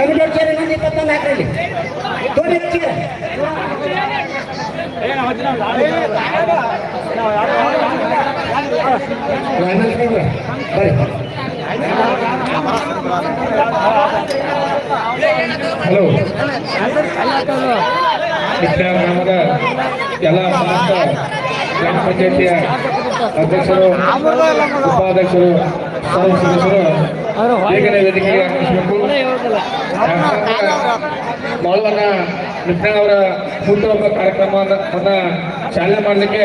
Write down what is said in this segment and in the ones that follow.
Committee chair ಇಪ್ಪತ್ತೊಂದು ಹಾಕ್ರಿ ತೋರಿ ಚೇರ್ ಹಲೋ. ಗ್ರಾಮದ ಎಲ್ಲ ಗ್ರಾಮ ಪಂಚಾಯತಿಯ ಅಧ್ಯಕ್ಷರು ಉಪಾಧ್ಯಕ್ಷರು ಸದಸ್ಯರು ಬೇಗನೆ ವೇದಿಕೆಗೆ ಆಗಮಿಸಬೇಕು ಮಾಳವನ್ನ ನಿತ್ಯಾನ್ ಅವರ ಹುಟ್ಟುಹಬ್ಬ ಕಾರ್ಯಕ್ರಮವನ್ನ ಚಾಲನೆ ಮಾಡಲಿಕ್ಕೆ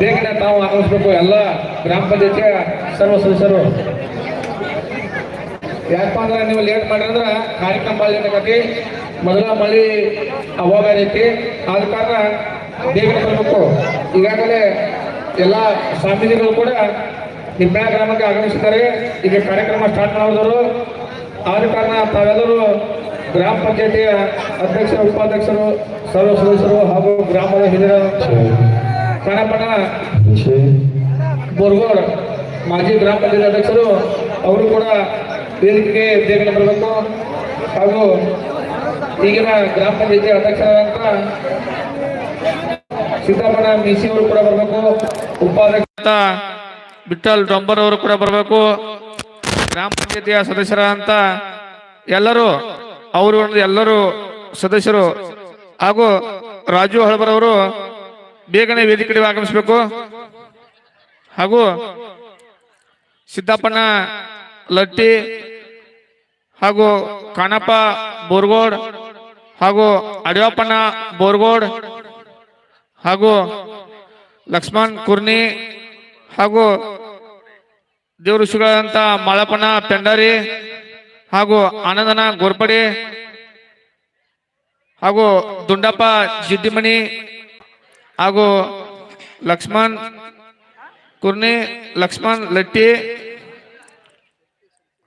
ಬೇಗನೆ ತಾವು ಆಗಮಿಸಬೇಕು. ಎಲ್ಲ ಗ್ರಾಮ ಪಂಚಾಯತಿಯ ಸರ್ವ ಸದಸ್ಯರು. ಯಾಕಪ್ಪ ಅಂದ್ರೆ ನೀವು ಲೇಟ್ ಮಾಡಿದ್ರೆ ಕಾರ್ಯಕ್ರಮ ಲೇಟ್ ಮೊದಲ ಮಳಿ ಅವಾಗ ಐತಿ ಆದ ಕಾರಣ ಬೇಗನೆ ಬರಬೇಕು. ಈಗಾಗಲೇ ಎಲ್ಲ ಸ್ವಾಮೀಜಿಗಳು ಕೂಡ ನಿಂಬೆಳ ಗ್ರಾಮಕ್ಕೆ ಆಗಮಿಸಿದ್ದಾರೆ ಈಗ ಕಾರ್ಯಕ್ರಮ ಸ್ಟಾರ್ಟ್ ಮಾಡಿದವರು ಆದ ಕಾರಣ ತಾವೆಲ್ಲರೂ ಗ್ರಾಮ ಪಂಚಾಯತಿಯ ಅಧ್ಯಕ್ಷರು, ಉಪಾಧ್ಯಕ್ಷರು, ಸರ್ವ ಸದಸ್ಯರು ಹಾಗೂ ಗ್ರಾಮದ ಹಿರಿಯ ಕಣಪಣ ಬೋರ್ಗೋಡ್ ಮಾಜಿ ಗ್ರಾಮ ಪಂಚಾಯತಿ ಅಧ್ಯಕ್ಷರು, ಅವರು ಕೂಡ ವೇದಿಕೆಗೆ ಬೇಗನೆ ಬರಬೇಕು ಹಾಗೂ ಈಗಿನ ಗ್ರಾಮ ಪಂಚಾಯತಿ ಅಧ್ಯಕ್ಷರಾದಂಥ ಸಿದ್ದಪ್ಪನ ಮೀಸಿಯವರು ಕೂಡ ಬರಬೇಕು. ಉಪಾಧ್ಯಕ್ಷ ಬಿಟ್ಟಲ್ ಡೊಂಬರ್ ಅವರು ಕೂಡ ಬರಬೇಕು. ಗ್ರಾಮ ಪಂಚಾಯತಿಯ ಅಂತ ಎಲ್ಲರೂ, ಅವರು ಎಲ್ಲರೂ ಸದಸ್ಯರು. ಹಾಗೂ ರಾಜು ಹಳಬರವರು ಬೇಗನೆ ವೇದಿಕೆಗೆ ಆಗಮಿಸಬೇಕು. ಹಾಗೂ ಸಿದ್ದಪ್ಪನ ಲಟ್ಟಿ ಹಾಗೂ ಕಾಣಪ್ಪ ಬೋರ್ಗೋಡ್ ಹಾಗೂ ಅಡಿಯಪ್ಪನ ಬೋರ್ಗೋಡ್ ಹಾಗೂ ಲಕ್ಷ್ಮಣ್ ಕುರ್ನಿ ಹಾಗೂ ದೇವ್ರ ಋಷಿಗಳಾದಂಥ ಮಳಪನ, ಪೆಂಡರಿ ಹಾಗೂ ಆನಂದನ ಗೋರ್ಪಡಿ ಹಾಗೂ ದುಂಡಪ್ಪ ಜಿಡ್ಡಿಮಣಿ ಹಾಗೂ ಲಕ್ಷ್ಮಣ್ ಕುರ್ನಿ ಲಕ್ಷ್ಮಣ್ ಲಟ್ಟಿ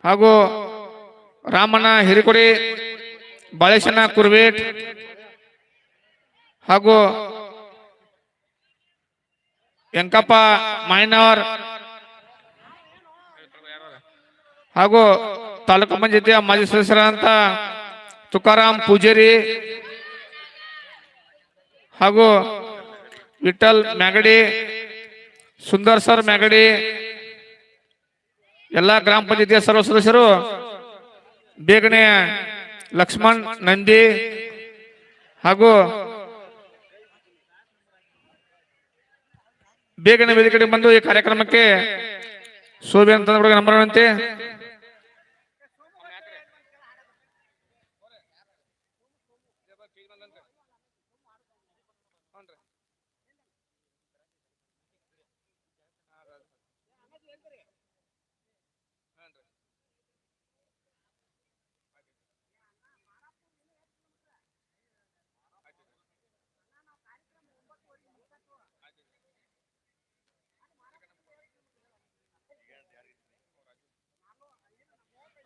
ಹಾಗೂ ರಾಮಣ್ಣ ಹಿರಿಕೊಡಿ ಬಾಳೇಶನ ಕುರ್ವೇಟ್ ಹಾಗೂ ವೆಂಕಪ್ಪ ಮಾಯನವರ್ ಹಾಗೂ ತಾಲೂಕು ಪಂಚಾಯತಿಯ ಮಾಜಿ ಸದಸ್ಯರಾದಂಥ ತುಕಾರಾಮ್ ಪೂಜಾರಿ ಹಾಗೂ ವಿಠಲ್ ಮ್ಯಾಗಡಿ, ಸುಂದರ್ ಸರ್ ಮ್ಯಾಗಡಿ, ಎಲ್ಲ ಗ್ರಾಮ ಪಂಚಾಯತಿಯ ಸರ್ವ ಸದಸ್ಯರು, ಬೇಗನೆ ಲಕ್ಷ್ಮಣ್ ನಂದಿ ಹಾಗೂ ಬೇಗನೆ ವೇದಿಕೆ ಬಂದು ಈ ಕಾರ್ಯಕ್ರಮಕ್ಕೆ ಶೋಭೆ ಅಂತ ನಂಬರಂತೆ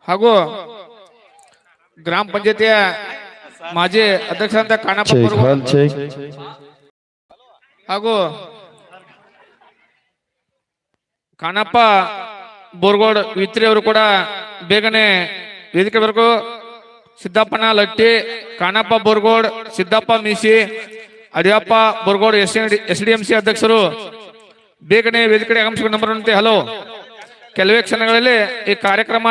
ಹಾಗೂ ಗ್ರಾಮ ಪಂಚಾಯತಿಯ ಮಾಜಿ ಅಧ್ಯಕ್ಷರಂತ ಕಾಣಪ್ಪ. ಹಾಗೂ ಕಾಣಪ್ಪ ಬೋರ್ಗೋಡ್ ವಿತ್ರಿ ಅವರು ಕೂಡ ಬೇಗನೆ ವೇದಿಕೆ ಬರಬೇಕು. ಸಿದ್ದಪ್ಪನ Latti Kanappa Borgod Siddappa Meesi Adiyappa Borgod S S D M C ಅಧ್ಯಕ್ಷರು ಬೇಗನೆ ವೇದಿಕೆ ಆಗಮಿಸಿಕೊಂಡು ನಂಬರ್ ಹಲೋ. ಕೆಲವೇ ಕ್ಷಣಗಳಲ್ಲಿ ಈ ಕಾರ್ಯಕ್ರಮ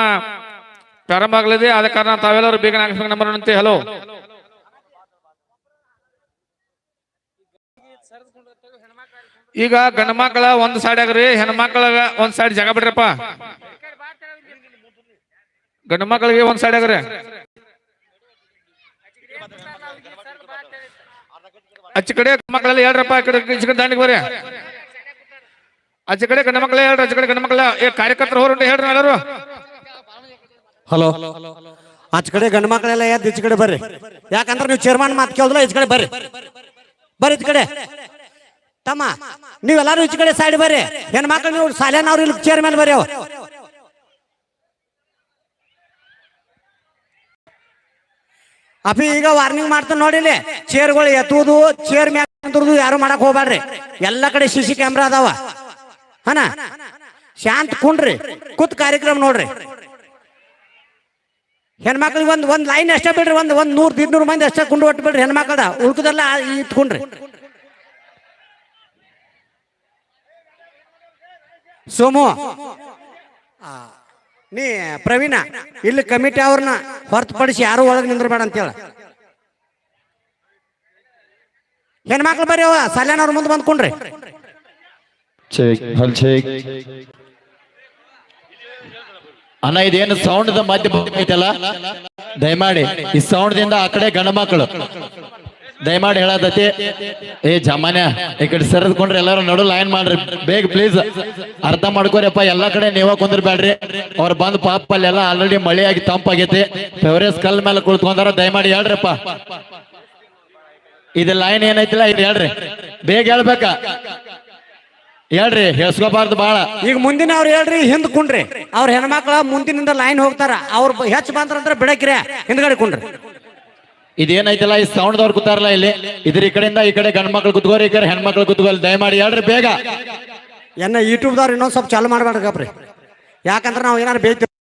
ಪ್ರಾರಂಭ ಆಗಲಿದೆ ಆದ ಕಾರಣ ತಾವೆಲ್ಲರೂ ಬೇಗ ಆಗಮಿಸಿಕೊಂಡು ನಂಬರ್ ಅಂತೆ ಹಲೋ ಈಗ ಗಂಡ ಮಕ್ಕಳ ಒಂದ್ ಸೈಡ್ ಆಗ್ರಿ. ಹೆಣ್ಮಕ್ಳ ಒಂದ್ ಸೈಡ್ ಜಾಗ ಬಿಡ್ರಪ್ಪ. ಗಂಡು ಮಕ್ಕಳಿಗೆ ಒಂದ್ ಸೈಡ್ ಆಗ್ರಿ. ಅಚ್ಚ ಕಡೆ ಮಕ್ಕಳೆಲ್ಲ ಹೇಳ್ರಪ್ಪ. ಕಡೆ ದಾಂಡಿಗೆ ಬರ್ರಿ. ಅಚ್ಚ ಕಡೆ ಗಂಡು ಮಕ್ಕಳೇ ಹೇಳ್ರಿ. ಅಚ್ಚ ಕಡೆ ಗಂಡು ಮಕ್ಕಳ ಕಾರ್ಯಕರ್ತರು ಹೊರಟು ಹೇಳ್ರಿ ಎಲ್ಲರೂ ಹಲೋ. ಆಚ ಕಡೆ ಗಂಡ ಮಕ್ಕಳೆಲ್ಲ ಎದ್ದು ಈಚ ಕಡೆ ಬರ್ರಿ. ಯಾಕಂದ್ರೆ ನೀವು ಚೇರ್ಮನ್ ಮಾತು ಕೇಳಿದ್ರೆ ಈಚ ಕಡೆ ಬರ್ರಿ. ಬರ್ರಿ ಈಚ ಕಡೆ. ತಮ್ಮ, ನೀವೆಲ್ಲಾರು ಈಚ ಕಡೆ ಸೈಡ್ ಬರ್ರಿ. ಹೆಣ್ಮಕ್ಳು ನೀವು ಸಾಲೇನವ್ರು ಇಲ್ಲಿ ಚೇರ್ಮನ್ ಬರ್ರಿ ಅವ್. ಅಪಿ ಈಗ ವಾರ್ನಿಂಗ್ ಮಾಡ್ತಾನೆ ನೋಡಿಲಿ ಚೇರ್ಗಳು ಎತ್ತುವುದು ಚೇರ್ ಮ್ಯಾಗ ಕುಂದ್ರುದು ಯಾರು ಮಾಡಕ್ ಹೋಗ್ಬೇಡ್ರಿ ಎಲ್ಲ ಕಡೆ ಸಿ ಸಿ ಕ್ಯಾಮ್ರಾ ಅದಾವ. ಹನ? ಶಾಂತ್ ಕುಂಡ್ರಿ. ಕೂತ್ ಕಾರ್ಯಕ್ರಮ ನೋಡ್ರಿ. ಹೆಣ್ಮಕ್ಳಿಗೆ ಒಂದು ಒಂದು ಲೈನ್ ಅಷ್ಟೇ ಬಿಡ್ರಿ, ಒಂದು ಒಂದು ನೂರು ಇನ್ನೂರು ಮಂದಿ ಅಷ್ಟೇ ಕುಂಡು ಒಟ್ಟು ಬಿಡ್ರಿ ಹೆಣ್ಮಕ್ಳದ. ಉಳ್ಕದೆಲ್ಲ ಇಟ್ಕೊಂಡ್ರಿ. ಸೋಮು ನೀ ಪ್ರವೀಣ, ಇಲ್ಲಿ ಕಮಿಟಿ ಅವ್ರನ್ನ ಹೊರತುಪಡಿಸಿ ಯಾರು ಒಳಗೆ ನಿಂದ್ರಬೇಡ ಅಂತೇಳ. ಹೆಣ್ಮಕ್ಳು ಬರೀ ಅವ ಸಲ್ಯಾನ್ ಅವ್ರ ಮುಂದೆ ಬಂದ್ಕೊಂಡ್ರಿ ಅಣ್ಣ, ಇದೇನು ಸೌಂಡ್ ಮಧ್ಯ ಐತಲ್ಲ? ದಯಮಾಡಿ, ಈ ಸೌಂಡ್ ದಿಂದ ಆ ಕಡೆ ಗಂಡ ಮಕ್ಕಳು. ದಯಮಾಡಿ ಹೇಳತೈತಿ ಏ ಜಮಾನ್ಯ, ಈ ಕಡೆ ಸರಿದ್ಕೊಂಡ್ರೆ ಎಲ್ಲಾರು ನಡು ಲೈನ್ ಮಾಡ್ರಿ. ಬೇಗ ಪ್ಲೀಸ್ ಅರ್ಥ ಮಾಡ್ಕೋರಿಯಪ್ಪ, ಎಲ್ಲಾ ಕಡೆ ನೀವ ಕುಂದಿರ್ಬೇಡ್ರಿ. ಅವ್ರು ಬಂದ್ ಪಾಪ, ಅಲ್ಲೆಲ್ಲ ಆಲ್ರೆಡಿ ಮಳೆ ಆಗಿ ತಂಪಾಗೈತಿ ಫೆವರೇಸ್ ಕಲ್ ಮೇಲೆ ಕುಳಿತುಕೊಂಡಾರ, ದಯಮಾಡಿ ಹೇಳ್ರಪ್ಪ. ಇದು ಲೈನ್ ಏನೈತಿಲ್ಲ, ಇದು ಹೇಳ್ರಿ. ಬೇಗ ಹೇಳ್ಬೇಕ? ಹೇಳ್ರಿ ಹೇಳ್ಸ್ಕೋಬಾರ್ದು ಬಾಳ. ಈಗ ಮುಂದಿನ ಅವ್ರು ಹೇಳ್ರಿ ಹಿಂದ್ ಕುಂಡ್ರಿ ಅವ್ರ ಹೆಣ್ಮಕ್ಳ ಮುಂದಿನಿಂದ ಲೈನ್ ಹೋಗ್ತಾರ. ಅವ್ರ ಹೆಚ್ಚು ಬಂದ್ರಂದ್ರೆ ಬಿಡಕ್ರಿ ಹಿಂದ್ಗಡೆ ಕುಂಡ್ರಿ ಇದೇನೈತಲ್ಲ ಈ ಸೌಂಡ್ ದವ್ರು ಕೂತಾರಲ್ಲ ಇಲ್ಲಿ? ಇದ್ರ ಈ ಕಡೆಯಿಂದ ಈ ಕಡೆ ಗಂಡ್ ಮಕ್ಳು ಕುತ್ಕೋರಿ ಈ ಕಡೆ ಹೆಣ್ಮಕ್ಳು ಕುತ್ಕೋಲಿ ದಯಮಾಡಿ ಹೇಳ್ರಿ ಬೇಗ. ಎನ್ನ ಯೂಟ್ಯೂಬ್ದವ್ರು ಇನ್ನೊಂದ್ ಸ್ವಲ್ಪ ಚಾಲು ಮಾಡ್ಬೇಡ್ರಿ ಯಾಕಂದ್ರೆ ನಾವು ಏನಾರು ಬೇಯ್ತೀವಿ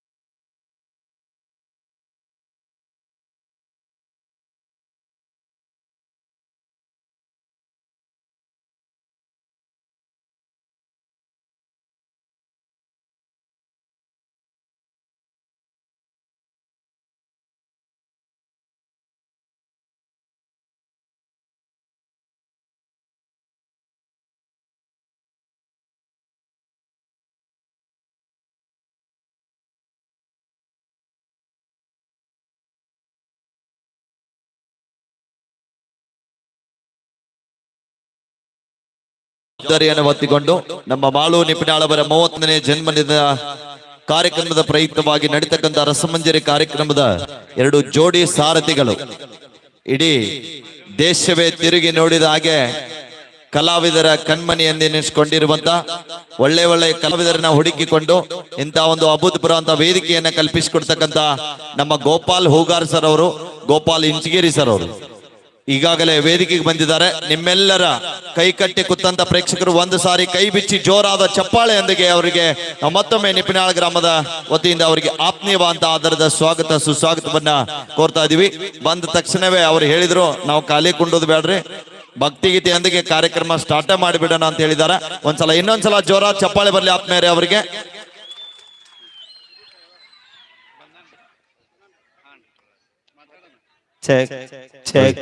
ಜವಾಬ್ದಾರಿಯನ್ನು ಒತ್ತಿಕೊಂಡು ನಮ್ಮ ಮಾಳು ನಿಪಿನಾಳವರ ಮೂವತ್ತನೇ ಜನ್ಮದಿನ ಕಾರ್ಯಕ್ರಮದ ಪ್ರಯುಕ್ತವಾಗಿ ನಡೀತಕ್ಕಂಥ ರಸಮಂಜರಿ ಕಾರ್ಯಕ್ರಮದ ಎರಡು ಜೋಡಿ ಸಾರಥಿಗಳು. ಇಡೀ ದೇಶವೇ ತಿರುಗಿ ನೋಡಿದ ಹಾಗೆ ಕಲಾವಿದರ ಕಣ್ಮನಿ ಎಂದೆನಿಸಿಕೊಂಡಿರುವಂತ ಒಳ್ಳೆ ಒಳ್ಳೆ ಕಲಾವಿದರನ್ನ ಹುಡುಕಿಕೊಂಡು ಇಂಥ ಒಂದು ಅಭೂತಪೂರ್ವ ಅಂತ ವೇದಿಕೆಯನ್ನ ಕಲ್ಪಿಸಿಕೊಡ್ತಕ್ಕಂತ ನಮ್ಮ ಗೋಪಾಲ್ ಹೂಗಾರ್ ಸರ್ ಅವರು, ಗೋಪಾಲ್ ಇಂಚಗೇರಿ ಸರ್ ಅವರು. ಈಗಾಗಲೇ ವೇದಿಕೆಗೆ ಬಂದಿದ್ದಾರೆ. ನಿಮ್ಮೆಲ್ಲರ ಕೈ ಕಟ್ಟಿ ಕುತ್ತಂತ ಪ್ರೇಕ್ಷಕರು ಒಂದು ಸಾರಿ ಕೈ ಬಿಚ್ಚಿ ಜೋರಾದ ಚಪ್ಪಾಳೆಯೊಂದಿಗೆ ಅವರಿಗೆ, ಮತ್ತೊಮ್ಮೆ ನಿಪ್ಪಿನಾಳ ಗ್ರಾಮದ ವತಿಯಿಂದ ಅವರಿಗೆ ಆತ್ಮೀಯವಾದ ಆಧಾರದ ಸ್ವಾಗತ, ಸುಸ್ವಾಗತವನ್ನ ಕೋರ್ತಾ ಇದೀವಿ. ಬಂದ ತಕ್ಷಣವೇ ಅವ್ರು ಹೇಳಿದ್ರು, ನಾವು ಖಾಲಿ ಕುಂಡೋದು ಬೇಡ್ರಿ ಭಕ್ತಿಗೀತೆಯೊಂದಿಗೆ ಕಾರ್ಯಕ್ರಮ ಸ್ಟಾರ್ಟ್ ಮಾಡಿಬಿಡೋಣ ಅಂತ ಹೇಳಿದ್ದಾರೆ. ಒಂದ್ಸಲ ಇನ್ನೊಂದ್ಸಲ ಜೋರಾದ ಚಪ್ಪಾಳೆ ಬರಲಿ ಆತ್ಮೀಯರೇ ಅವರಿಗೆ. Check check.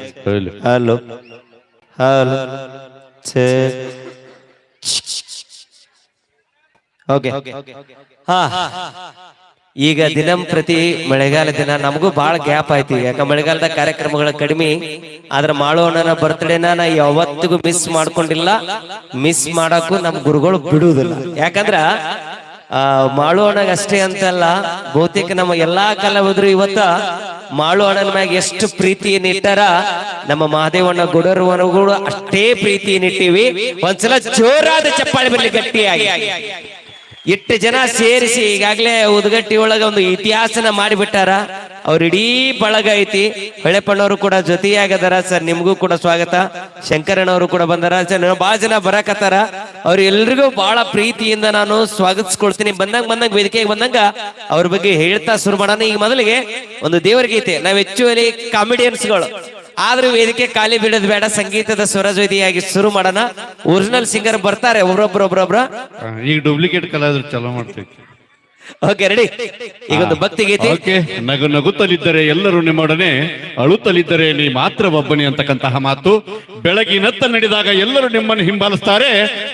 Hello hello Check. Okay ಹಾ ಈಗ ದಿನಂಪ್ರತಿ ಮಳೆಗಾಲ ದಿನ ನಮಗೂ ಬಹಳ ಗ್ಯಾಪ್ ಆಯ್ತು. ಯಾಕ ಮಳೆಗಾಲದ ಕಾರ್ಯಕ್ರಮಗಳ ಕಡಿಮೆ. ಆದ್ರೆ ಮಾಡೋಣನ ಬರ್ತ್ಡೇನ ನಾ ಯಾವತ್ತಿಗೂ ಮಿಸ್ ಮಾಡ್ಕೊಂಡಿಲ್ಲ. ಮಿಸ್ ಮಾಡಕ್ಕೂ ನಮ್ ಗುರುಗಳು ಬಿಡುವುದಿಲ್ಲ. ಯಾಕಂದ್ರ ಮಾಳು ಅಣ್ಣಗ ಅಷ್ಟೇ ಅಂತಲ್ಲ ಬಹುತೇಕ ನಮ್ಮ ಎಲ್ಲಾ ಕಲಾವಿದರು ಇವತ್ತ ಮಾಳು ಅಣ್ಣನ ಮ್ಯಾಗ ಎಷ್ಟು ಪ್ರೀತಿಯನ್ನು ಇಟ್ಟಾರ ನಮ್ಮ ಮಹಾದೇವಣ್ಣ ಗುಡರುವನು ಕೂಡ ಅಷ್ಟೇ ಪ್ರೀತಿಯನ್ನು ಇಟ್ಟಿವಿ. ಒಂದ್ಸಲ ಜೋರಾದ ಚಪ್ಪಾಳೆ ಬರಲಿ ಗಟ್ಟಿಯಾಗಿ. ಇಟ್ಟು ಜನ ಸೇರಿಸಿ ಈಗಾಗಲೇ ಉದ್ಗಟ್ಟಿ ಒಳಗ ಒಂದು ಇತಿಹಾಸನ ಮಾಡಿಬಿಟ್ಟಾರ. ಅವ್ರ ಇಡೀ ಬಳಗ ಐತಿ. ಹೊಳೆಪಣ್ಣವರು ಕೂಡ ಜೊತೆಯಾಗದಾರ ಸರ್. ನಿಮಗೂ ಕೂಡ ಸ್ವಾಗತ. ಶಂಕರಣ್ಣವರು ಕೂಡ ಬಂದಾರ ಸರ್. ಬಹಳ ಜನ ಬರಕತ್ತಾರ. ಅವ್ರ ಎಲ್ರಿಗೂ ಬಹಳ ಪ್ರೀತಿಯಿಂದ ನಾನು ಸ್ವಾಗತಿಸ್ಕೊಳ್ತೀನಿ. ಬಂದಂಗ ಬಂದಂಗ ವೇದಿಕೆಗೆ ಬಂದಂಗ ಅವ್ರ ಬಗ್ಗೆ ಹೇಳ್ತಾ ಶುರು ಮಾಡೋಣ. ಈಗ ಮೊದಲಿಗೆ ಒಂದು ದೇವರ ಗೀತೆ. ನಾವ್ ಹೆಚ್ಚುವರಿ ಕಾಮಿಡಿಯನ್ಸ್ಗಳು. ಆದ್ರೂ ವೇದಿಕೆ ಖಾಲಿ ಬಿಡೋದು ಬೇಡ. ಸಂಗೀತದ ಸ್ವರಜ್ಯೋತಿಯಾಗಿ ಶುರು ಮಾಡೋಣ. ಒರಿಜಿನಲ್ ಸಿಂಗರ್ ಬರ್ತಾರೆ ಒಬ್ರೊಬ್ರು ಒಬ್ರೊಬ್ರು ಈಗ ಡೂಪ್ಲಿಕೇಟ್ ಕಲಾವಿದ್ರು ಚಲೋ ಮಾಡ್ತೀವಿ. ಓಕೆ ರೆಡಿ ಈಗ ಒಂದು ಭಕ್ತಿ ಗೀತೆ ಓಕೆ ನಗು ನಗುತ್ತಲಿದ್ದರೆ ಎಲ್ಲರೂ ನಿಮ್ಮೊಡನೆ ಅಳುತ್ತಲಿದ್ದರೆ ನೀ ಮಾತ್ರ ಒಬ್ಬನಿ ಅಂತಕ್ಕಂತಹ ಮಾತು. ಬೆಳಗಿನತ್ತ ನಡೆದಾಗ ಎಲ್ಲರೂ ನಿಮ್ಮನ್ನು ಹಿಂಬಾಲಿಸ್ತಾರೆ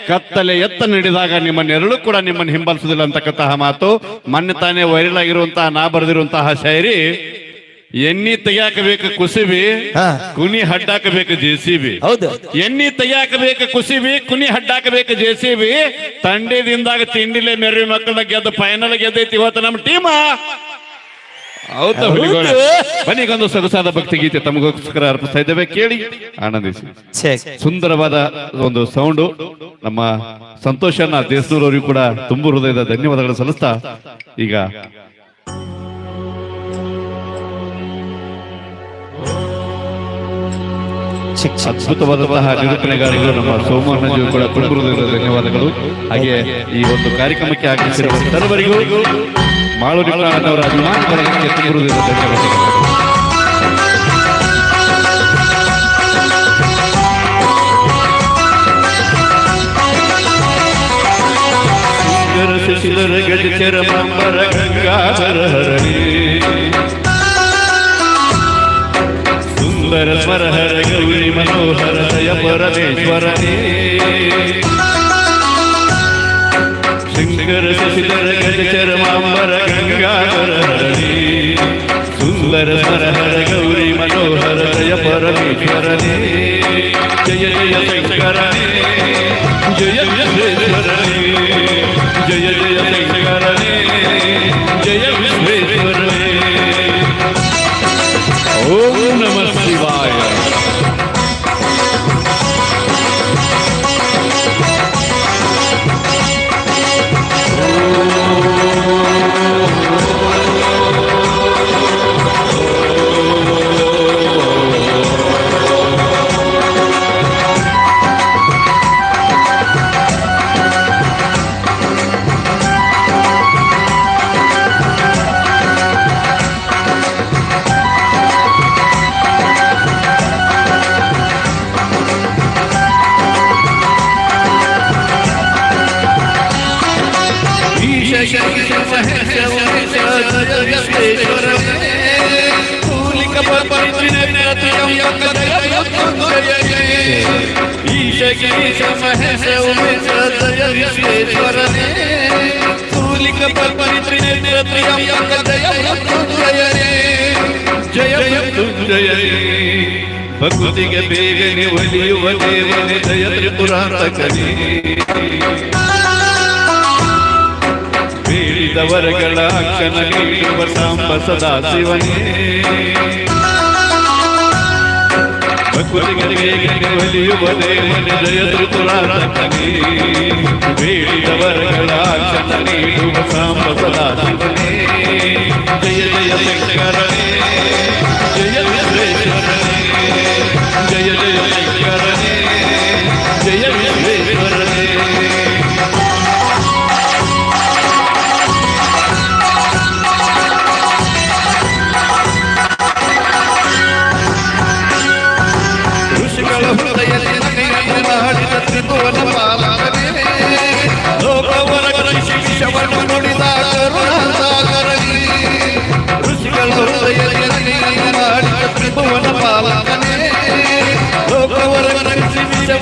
ಕತ್ತಲೆ ಎತ್ತ ನಡೆದಾಗ ನಿಮ್ಮ ನೆರಳು ಕೂಡ ನಿಮ್ಮನ್ನು ಹಿಂಬಾಲಿಸುದಿಲ್ಲ ಅಂತಕ್ಕಂತಹ ಮಾತು. ಮೊನ್ನೆ ತಾನೇ ವೈರಲ್ ಆಗಿರುವಂತಹ ನಾ ಬರೆದಿರುವಂತಹ ಶಾಯರಿ ಎಣ್ಣಿ ತೆಗಿಯಾಕಬೇಕು ಕುಸಿಬಿ ಕುನಿ ಹಡ್ಡಾಕಬೇಕು ಜೆ ಸಿ ಬಿ ಹೌದು. ಎಣ್ಣಿ ತೆಗಿಯಾಕಬೇಕು ಕುಸಿಬಿ ಕುನಿ ಹಡ್ಡಾಕಬೇಕು ಜೆ ಸಿ ಬಿ ತಂಡೇದಿಂದಾಗ ತಿಂಡಿಲೆ ಮೆರವಿ ಮಕ್ಕಳನ್ನ ಗೆದ್ದು ಫೈನಲ್ ಗೆದ್ದೈತಿ ಇವತ್ತು ನಮ್ಮ ಟೀಮ. ಹೌದಾ ಒಂದು ಸೊಗಸಾದ ಭಕ್ತಿ ಗೀತೆ ತಮಗೋಸ್ಕರ ಅರ್ಪಿಸ್ತಾ ಇದ್ದೇವೆ. ಕೇಳಿ ಆನಂದಿಸಿ. ಸುಂದರವಾದ ಒಂದು ಸೌಂಡು ನಮ್ಮ ಸಂತೋಷನ ದೇಶದೂರವರಿಗೂ ಕೂಡ ತುಂಬು ಹೃದಯದ ಧನ್ಯವಾದಗಳು ಸಲ್ಲಿಸ್ತಾ ಈಗ ಅದ್ಭುತವಾದಂತಹ ನಿರೂಪಣೆಗಾರರು ನಮ್ಮ ಸೋಮಣ್ಣಜಿಗೂ ಕೂಡ ತುಂಬಿರುವುದರಿಂದ ಹೃದಯದ ಧನ್ಯವಾದಗಳು. ಹಾಗೆ ಈ ಒಂದು ಕಾರ್ಯಕ್ರಮಕ್ಕೆ ಆಗಮಿಸಿರುವ ಸರ್ವರಿಗೂ ಮಾಳು ಅವರ ಅಭಿಮಾನ ಬಳಗಕ್ಕೆ ತುಂಬುವುದಿಲ್ಲ ಧನ್ಯವಾದಗಳು. ಸುಂದರ ಗಜ ಚರ ಮಂಬರ ಗಂಗಾಧರ ಹರಣಿ. ಸುಂದರ ಸ್ವರ ಹರ ಗೌರಿ ಮನೋಹರ ದಯ ಪರಮೇಶ್ವರನೇ ಶಂಕರ ಶಶಿಧರ ಗಜಚರ ಮಾಂಬರ ಗಂಗಾಧರ ಹರಣಿ ಸುಂದರ ಸ್ವರ ಹರ ಗೌರಿ ಮನೋಹರ ದಯ ಪರಮೇಶ್ವರನೇ ಜಯ ಜಯ ಶಂಕರನೇ ಜಯ ವಿಶ್ವೇಶ್ವರನೇ ಜಯ ಜಯ ಶಂಕರನೇ ಜಯ ವಿಶ್ವೇಶ್ವರನೇ ಒಲಿಯುವ ದೇವನೇ ಜಯ ತ್ರಿಪುರಾಂತಕನೇ ಬೇಡಿದವರಗಳ ಅಕ್ಷನ ನೀಡುವ ಸಾಂಬ ಸದಾ ಶಿವನೇ ಭಕ್ತಿಗಳಿಗೆ ಒಲಿಯುವ ದೇವನೇ ಜಯ ತ್ರಿಪುರಾಂತಕನೇ ಬೇಡಿದವರಗಳ ಅಕ್ಷನ ನೀಡುವ ಸಾಂಬ ಸದಾ ಶಿವನೇ ಜಯ ಜಯ ಶಂಕರನೇ ಜಯ ವಿಶ್ವೇಶ್ವರನೇ ಜಯ ಜಯ ಶಂಕರನೇ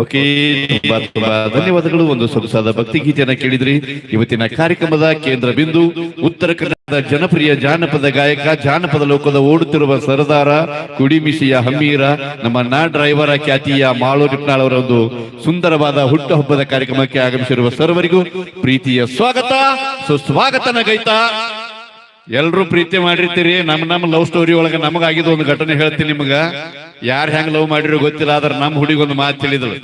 okay ತುಂಬಾ ತುಂಬಾ ಧನ್ಯವಾದಗಳು. ಒಂದು ಸೊಗಸಾದ ಭಕ್ತಿ ಗೀತೆಯನ್ನ ಕೇಳಿದ್ರಿ. ಇವತ್ತಿನ ಕಾರ್ಯಕ್ರಮದ ಕೇಂದ್ರ ಬಿಂದು ಉತ್ತರ ಕನ್ನಡದ ಜನಪ್ರಿಯ ಜಾನಪದ ಗಾಯಕ, ಜಾನಪದ ಲೋಕದ ಓಡುತ್ತಿರುವ ಸರದಾರ ಕುಡಿಮಿಶಿಯ ಹಮ್ಮೀರ ನಮ್ಮ ನಾ ಡ್ರೈವರ ಖ್ಯಾತಿಯ ಮಾಳು ಅವರ ಒಂದು ಸುಂದರವಾದ ಹುಟ್ಟುಹಬ್ಬದ ಕಾರ್ಯಕ್ರಮಕ್ಕೆ ಆಗಮಿಸಿರುವ ಸರ್ವರಿಗೂ ಪ್ರೀತಿಯ ಸ್ವಾಗತ. ಸುಸ್ವಾಗತನ ಗೈತಾ. ಎಲ್ರೂ ಪ್ರೀತಿ ಮಾಡಿರ್ತೀರಿ. ನಮ್ ನಮ್ ಲವ್ ಸ್ಟೋರಿ ಒಳಗ ನಮಗಾಗಿದ ಒಂದು ಘಟನೆ ಹೇಳ್ತೀನಿ ನಿಮ್ಗ. ಯಾರು ಹೆಂಗ್ ಲವ್ ಮಾಡಿರೋ ಗೊತ್ತಿಲ್ಲ, ಆದ್ರೆ ನಮ್ ಹುಡುಗಿ ಒಂದು ಮಾತು ತಿಳಿದಳು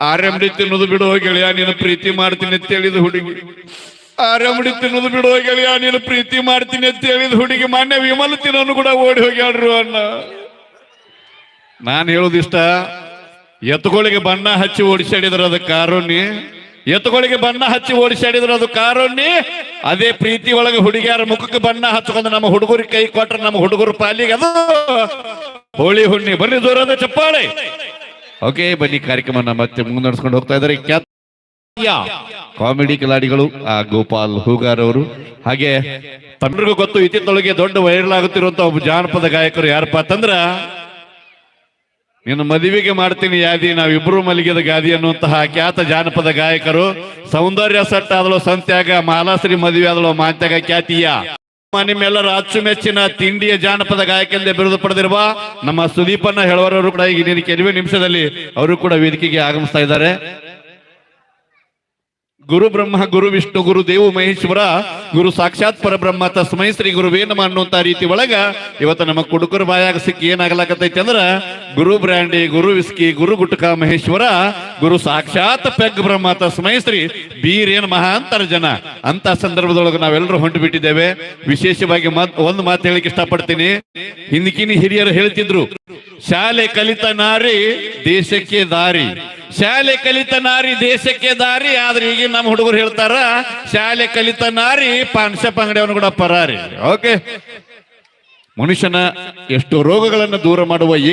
ಆರ್ಯಂಡಿ ತಿನ್ನೋದು ಬಿಡು ಗೆಳೆಯ, ನೀನು ಪ್ರೀತಿ ಮಾಡ್ತೀನಿ ಅಂತ ಹೇಳಿದ ಹುಡುಗಿ. ಆರ್ಯಂಡಿ ತಿನ್ನೋದು ಬಿಡು ಗೆಳೆಯ, ನೀನು ಪ್ರೀತಿ ಮಾಡ್ತೀನಿ ಅಂತ ಹೇಳಿದ ಹುಡುಗಿ ಮಾನ್ಯ ವಿಮಲ್ ತಿನ್ನೋನು ಕೂಡ ಓಡಿ ಹೋಗ್ಯಾಡ್ರು ಅಣ್ಣ ನಾನು ಹೇಳೋದಿಷ್ಟ ಎತ್ತುಗಳಿಗೆ ಬಣ್ಣ ಹಚ್ಚಿ ಓಡಿಸಾಡಿದ್ರ ಅದಕ್ಕೆ ಕಾರುಣ್ಣಿ ಎತ್ತುಗಳಿಗೆ ಬಣ್ಣ ಹಚ್ಚಿ ಓಡಿಸಾಡಿದ್ರು ಅದು ಕಾರುಣ್ಣಿ ಅದೇ ಪ್ರೀತಿ ಒಳಗೆ ಹುಡುಗಿಯರ ಮುಖಕ್ಕೆ ಬಣ್ಣ ಹಚ್ಕೊಂಡು ನಮ್ಮ ಹುಡುಗರಿಗೆ ಕೈ ಕೊಟ್ರೆ ನಮ್ಮ ಹುಡುಗರು ಪಾಲಿಗೆ ಅದು. ಹೋಳಿ ಹುಣ್ಣಿ ಬನ್ನಿ ದೂರದ ಚಪ್ಪಾಳೆ. ಓಕೆ, ಬನ್ನಿ ಕಾರ್ಯಕ್ರಮ ಮತ್ತೆ ಮುಂದುವರ್ಸ್ಕೊಂಡು ಹೋಗ್ತಾ ಇದ್ದಾರೆ. ಕಾಮಿಡಿ ಕಿಲಾಡಿಗಳು, ಆ ಗೋಪಾಲ್ ಹೂಗಾರ್ ಅವರು. ಹಾಗೆ ತಮ್ರಿಗೂ ಗೊತ್ತು ಇತ್ತಿತ್ತೊಳಗೆ ದೊಡ್ಡ ವೈರಲ್ ಆಗುತ್ತಿರುವಂತ ಒಬ್ಬ ಜಾನಪದ ಗಾಯಕರು ಯಾರಪ್ಪ ಅಂತಂದ್ರ ನಿನ್ನ ಮದುವೆಗೆ ಮಾಡ್ತೀನಿ ಯಾದಿ, ನಾವಿಬ್ರು ಮಲಗಿದ ಗಾದಿ ಅನ್ನುವಂತಹ ಖ್ಯಾತ ಜಾನಪದ ಗಾಯಕರು. ಸೌಂದರ್ಯ ಸಟ್ ಆದಳು ಸಂತ್ಯಾಗ, ಮಾಲಾಶ್ರೀ ಮದುವೆ ಆದಳು ಮಾಂತ್ಯಾಗ ಖ್ಯಾತಿಯ. ನಿಮ್ಮೆಲ್ಲರ ಅಚ್ಚುಮೆಚ್ಚಿನ ತಿಂಡಿಯ ಜಾನಪದ ಗಾಯಕಂದೇ ಬಿರುದು ಪಡೆದಿರುವ ನಮ್ಮ ಸುದೀಪನ್ನ ಹೇಳುವರವರು ಕೂಡ ಈಗ ಕೆಲವೇ ನಿಮಿಷದಲ್ಲಿ ಅವರು ಕೂಡ ವೇದಿಕೆಗೆ ಆಗಮಿಸ್ತಾ ಇದ್ದಾರೆ. ಗುರು ಬ್ರಹ್ಮ, ಗುರು ವಿಷ್ಣು, ಗುರು ದೇವು, ಮಹೇಶ್ವರ, ಗುರು ಸಾಕ್ಷಾತ್ ಪರಬ್ರಹ್ಮ, ತಸ್ಮೈ ಶ್ರೀ ಗುರುವೇ ನಮ ಅನ್ನುವಂತ ರೀತಿ ಒಳಗ ಇವತ್ತು ನಮ್ಮ ಕುಡುಕರು ಬಾಯಾಗ ಸಿಕ್ಕಿ ಏನಾಗಲಾಕತೈತಿ ಅಂದ್ರ ಗುರು ಬ್ರ್ಯಾಂಡಿ, ಗುರು ವಿಸ್ಕಿ, ಗುರು ಗುಟಕ ಮಹೇಶ್ವರ, ಗುರು ಸಾಕ್ಷಾತ್ ಪೆಗ್ ಬ್ರಹ್ಮ, ತಸ್ಮೈ ಶ್ರೀ ಬೀರೇನ್ ಮಹಾಂತರ ಜನ. ಅಂತ ಸಂದರ್ಭದೊಳಗೆ ನಾವೆಲ್ಲರೂ ಹೊಂಟು ಬಿಟ್ಟಿದ್ದೇವೆ. ವಿಶೇಷವಾಗಿ ಒಂದು ಮಾತು ಹೇಳಿಕ್ ಇಷ್ಟಪಡ್ತೀನಿ. ಹಿಂದಕಿನ ಹಿರಿಯರು ಹೇಳ್ತಿದ್ರು, ಶಾಲೆ ಕಲಿತ ನಾರಿ, ದೇಶಕ್ಕೆ ದಾರಿ. ಶಾಲೆ ಕಲಿತ ನಾರಿ ದೇಶಕ್ಕೆ ದಾರಿ, ಆದ್ರೆ ಈಗ ನಮ್ಮ ಹುಡುಗರು ಹೇಳ್ತಾರ, ಶಾಲೆ ಕಲಿತ ನಾರಿ ಪಾನ್ಶಪ್ ಅಂಗಡಿಯವನು ಕೂಡ ಪರಾರಿ. ಓಕೆ? ಮನುಷ್ಯನ ಎಷ್ಟು ರೋಗಗಳನ್ನು ದೂರ ಮಾಡುವ ಈ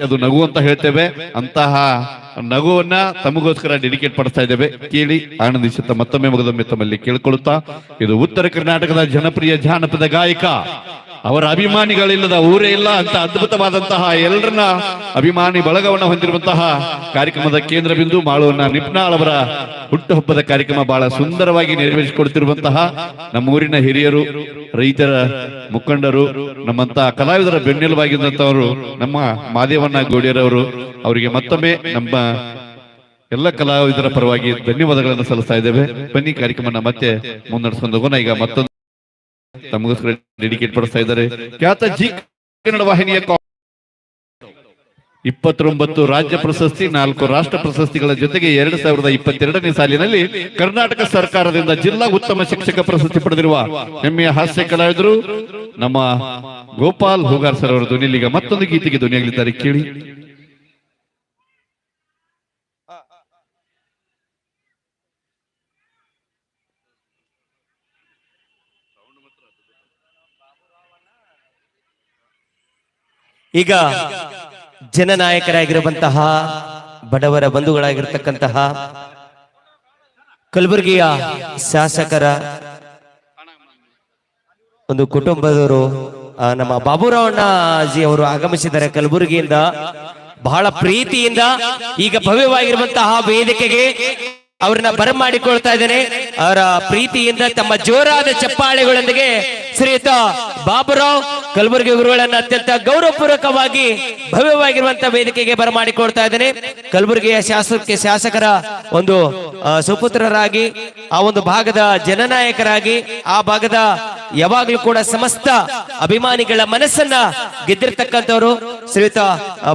ಅದು ನಗು ಅಂತ ಹೇಳ್ತೇವೆ. ಅಂತಹ ನಗುವನ್ನ ತಮಗೋಸ್ಕರ ಡೆಡಿಕೇಟ್ ಪಡಿಸ್ತಾ ಇದ್ದೇವೆ. ಕೇಳಿ ಆನಂದಿಸುತ್ತಾ ಮತ್ತೊಮ್ಮೆ ಮಗದೊಮ್ಮೆ ತಮ್ಮಲ್ಲಿ ಕೇಳಿಕೊಳ್ಳುತ್ತಾ ಇದು ಉತ್ತರ ಕರ್ನಾಟಕದ ಜನಪ್ರಿಯ ಜಾನಪದ ಗಾಯಕ ಅವರ ಅಭಿಮಾನಿಗಳಿಲ್ಲದ ಊರೇ ಇಲ್ಲ ಅಂತ ಅದ್ಭುತವಾದಂತಹ ಎಲ್ಲರನ್ನ ಅಭಿಮಾನಿ ಬಳಗವನ್ನ ಹೊಂದಿರುವಂತಹ ಕಾರ್ಯಕ್ರಮದ ಕೇಂದ್ರ ಬಿಂದು ಮಾಳುವನ್ನ ನಿಪ್ನಾಳ್ ಅವರ ಹುಟ್ಟುಹಬ್ಬದ ಕಾರ್ಯಕ್ರಮ ಬಹಳ ಸುಂದರವಾಗಿ ನೆರವೇರಿಸಿಕೊಡ್ತಿರುವಂತಹ ನಮ್ಮ ಊರಿನ ಹಿರಿಯರು, ರೈತರ ಮುಖಂಡರು, ನಮ್ಮಂತ ಕಲಾವಿದರ ಬೆನ್ನೆಲುಬಾಗಿದ್ದಂಥವರು ನಮ್ಮ ಮಾದೇವಣ್ಣ ಗೋಡಿಯರವರು ಅವರಿಗೆ ಮತ್ತೊಮ್ಮೆ ನಮ್ಮ ಎಲ್ಲ ಕಲಾವಿದರ ಪರವಾಗಿ ಧನ್ಯವಾದಗಳನ್ನು ಸಲ್ಲಿಸ್ತಾ ಇದ್ದೇವೆ. ಬನ್ನಿ ಕಾರ್ಯಕ್ರಮನ ಮತ್ತೆ ಮುನ್ನಡೆಸ್ಕೊಂಡು ಹೋಗೋಣ. ಈಗ ಮತ್ತೊಂದು ತಮಗೋಸ್ಕರ ಡೆಡಿಕೇಟ್ ಪಡಿಸ್ತಾ ಇದ್ದಾರೆ. ಖ್ಯಾತ ಜಿ ಕನ್ನಡ ವಾಹಿನಿಯ ಇಪ್ಪತ್ತೊಂಬತ್ತು ರಾಜ್ಯ ಪ್ರಶಸ್ತಿ ನಾಲ್ಕು ರಾಷ್ಟ್ರ ಪ್ರಶಸ್ತಿಗಳ ಜೊತೆಗೆ ಎರಡ್ ಸಾವಿರದ ಇಪ್ಪತ್ತೆರಡನೇ ಸಾಲಿನಲ್ಲಿ ಕರ್ನಾಟಕ ಸರ್ಕಾರದಿಂದ ಜಿಲ್ಲಾ ಉತ್ತಮ ಶಿಕ್ಷಕ ಪ್ರಶಸ್ತಿ ಪಡೆದಿರುವ ಹೆಮ್ಮೆಯ ಹಾಸ್ಯ ಕಲಾವಿದರು ನಮ್ಮ ಗೋಪಾಲ್ ಹೂಗಾರ್ ಸರ್ ಅವರ ಧ್ವನಿಯಲ್ಲಿ ಮತ್ತೊಂದು ಗೀತೆಗೆ ಧ್ವನಿಯಾಗಲಿದ್ದಾರೆ. ಕೇಳಿ. ಈಗ ಜನನಾಯಕರಾಗಿರುವಂತಹ ಬಡವರ ಬಂಧುಗಳಾಗಿರ್ತಕ್ಕಂತಹ ಕಲಬುರಗಿಯ ಶಾಸಕರ ಒಂದು ಕುಟುಂಬದವರು ನಮ್ಮ ಬಾಬುರಾವಣ್ಣಜಿ ಅವರು ಆಗಮಿಸಿದ್ದಾರೆ ಕಲಬುರಗಿಯಿಂದ. ಬಹಳ ಪ್ರೀತಿಯಿಂದ ಈಗ ಭವ್ಯವಾಗಿರುವಂತಹ ವೇದಿಕೆಗೆ ಅವ್ರನ್ನ ಬರಮಾಡಿಕೊಳ್ತಾ ಇದ್ದೇನೆ. ಅವರ ಪ್ರೀತಿಯಿಂದ ತಮ್ಮ ಜೋರಾದ ಚಪ್ಪಾಳೆಗಳೊಂದಿಗೆ ಶ್ರೀಯುತ ಬಾಬುರಾವ್ ಕಲಬುರಗಿ ಗುರುಗಳನ್ನ ಅತ್ಯಂತ ಗೌರವಪೂರ್ವಕವಾಗಿ ಭವ್ಯವಾಗಿರುವಂತಹ ವೇದಿಕೆಗೆ ಬರಮಾಡಿಕೊಳ್ತಾ ಇದ್ದೇನೆ. ಕಲಬುರಗಿಯ ಶಾಸಕ ಶಾಸಕರ ಒಂದು ಸುಪುತ್ರರಾಗಿ, ಆ ಒಂದು ಭಾಗದ ಜನನಾಯಕರಾಗಿ, ಆ ಭಾಗದ ಯಾವಾಗಲೂ ಕೂಡ ಸಮಸ್ತ ಅಭಿಮಾನಿಗಳ ಮನಸ್ಸನ್ನ ಗೆದ್ದಿರ್ತಕ್ಕಂಥವ್ರು ಶ್ರೀಯುತ